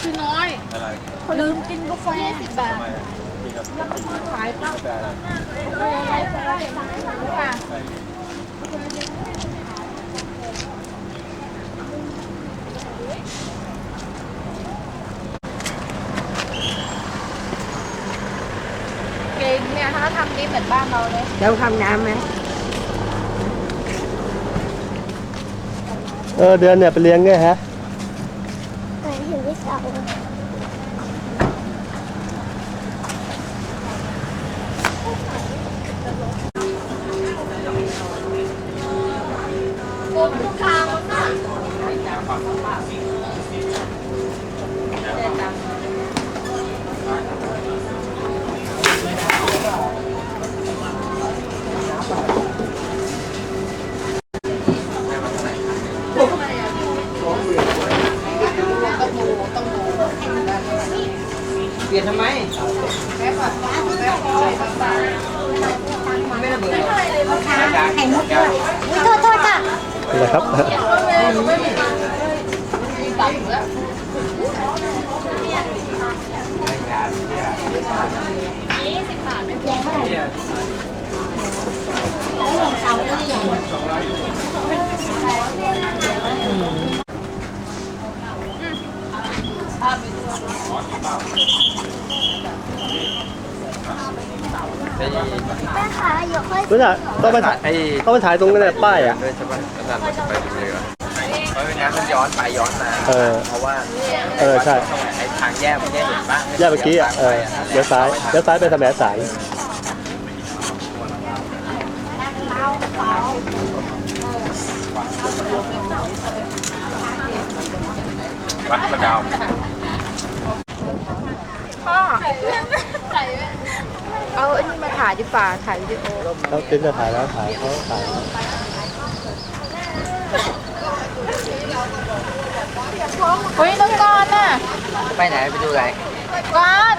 คือน้อยอะไรลืมกินกาแฟสิบบาททำไมอะกินกับขายกาแฟอะไรใช่ใช่ค่ะเก่งเนี่ยถ้าทำนี้เหมือนบ้านเราเลย เดี๋ยวทำน้ำไหม เออเดือนเนี่ยไปเลี้ยงไงฮะไปถึงที่เสาเป ลี่ยนทำไมไข่มุกด้วยอุ๊ยโทษโทษค่ะนี่แหละครับ แม่ขาเดี๋ยวค่อยรู้จักต้องไปถ่ายไอ้ต้องไปถ่ายตรงนั้นแหละป้ายอะด้วยใช่ปะอาจารย์จะไปดูเลยก่อนเพราะไม่งั้นมันย้อนไปย้อนมาเออเพราะว่าเออใช่ไอ้ทางแยกมันแยกเห็นปะแยกเมื่อกี้อะเออเดี๋ยวซ้ายเดี๋ยวซ้ายไปสมสารวัดประดาว พ่อเอาอันนี้มาถ่ายดีกว่าถ่ายวิดีโอเขาเป็นจะถ่ายแล้วถ่ายเขาถ่ายแล้วเฮ้ยน้องกอนน่ะไปไหนไปดูอะไรกอน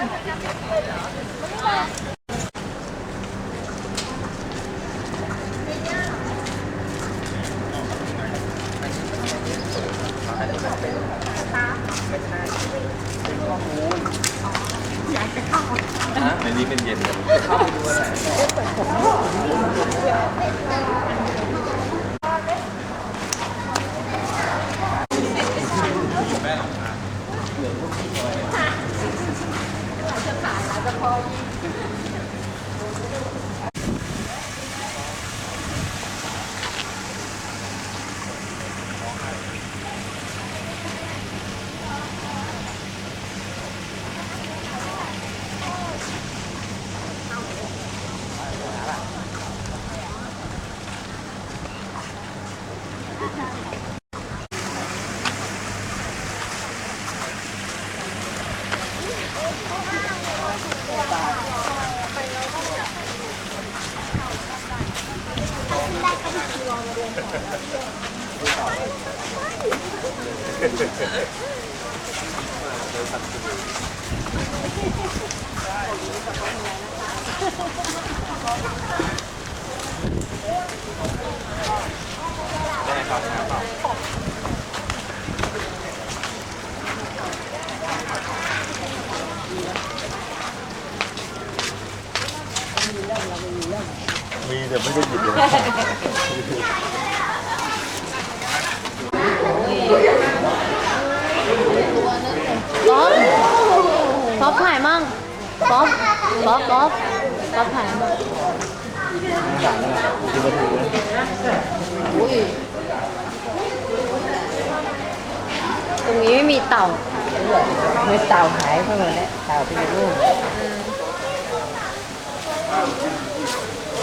ใน นี้เป็นเย็น มีแต่ ไม่ได้หยิบเลยป๊อปป๊อปถ่ายมั่งป๊อปป๊อปป๊อปป๊อปถ่ายมั่งอุ้ยตรงนี้ไม่มีเต่าเมื่อเต่าหายเข้ามาแล้วเต่าเป็นลูกเอาละนี่ไม่เห็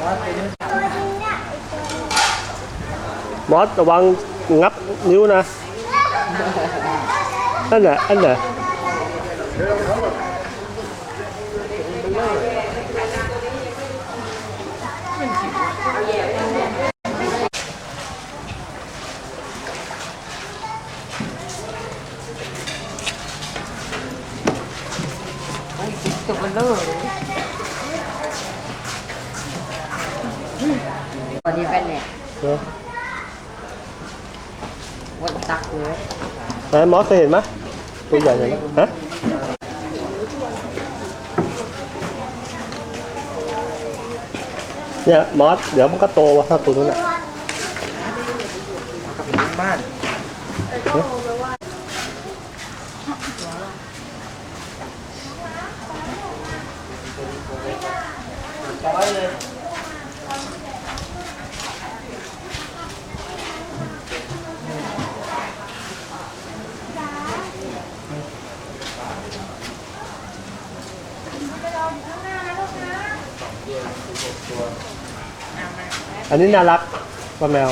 มอสระวังงับนิ้วนะนั่นแหละอันแหละจุดมันเลิก วันนี้เป็นเนี่ยเนอะวันตักเลยไหนมอสเคยเห็นไหมตัวใหญ่เลยฮะเนี่ยมอสเดี๋ยวมันก็โตวะถ้าตัวนู้นอะบ้านอั นนี้น่ารักป้าแมว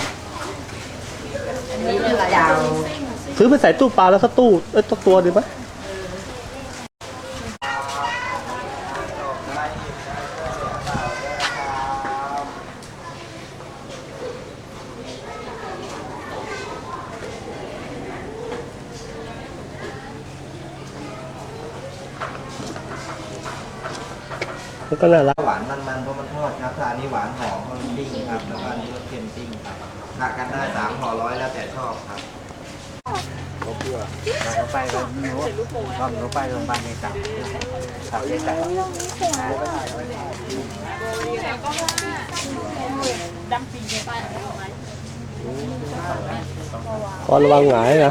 นี่เจ้าซื้อไปใส่ตู้ปลาแล้วสักตู้เอ้ยตัวตัวดีไหม แล้วก็น่ารัก หวานมันๆเพราะมันทอดครับถ้าอันนี้หวานหอมเพราะมันปิ้งครับ แล้วก็อันนี้รสเค็มปิ้งครับหากันได้สามห่อร้อยแล้วแต่ชอบครับเราไปกันนู้นเราไปโรงพยาบาลในต่างต่างประเทศพอระวังหงายนะ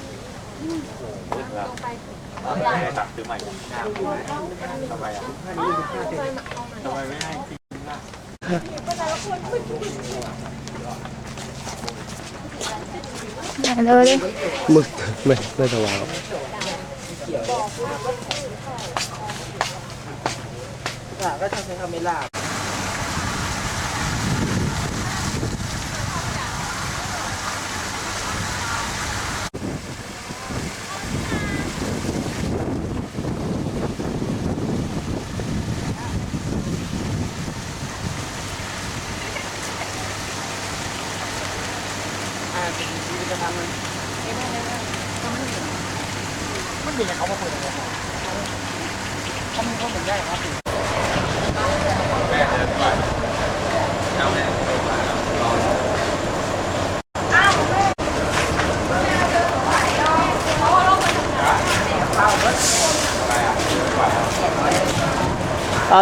กซื้อใหม่ทำไมอะทำไมไม่ให้เลยมืดไม่ไม่สว่างก็ทำเป็นคาเมล่า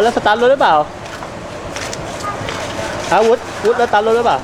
แล้วสตาร์ทรถหรือเปล่าอาวุธวุฒแล้วสตาร์ทรถหรือเปล่า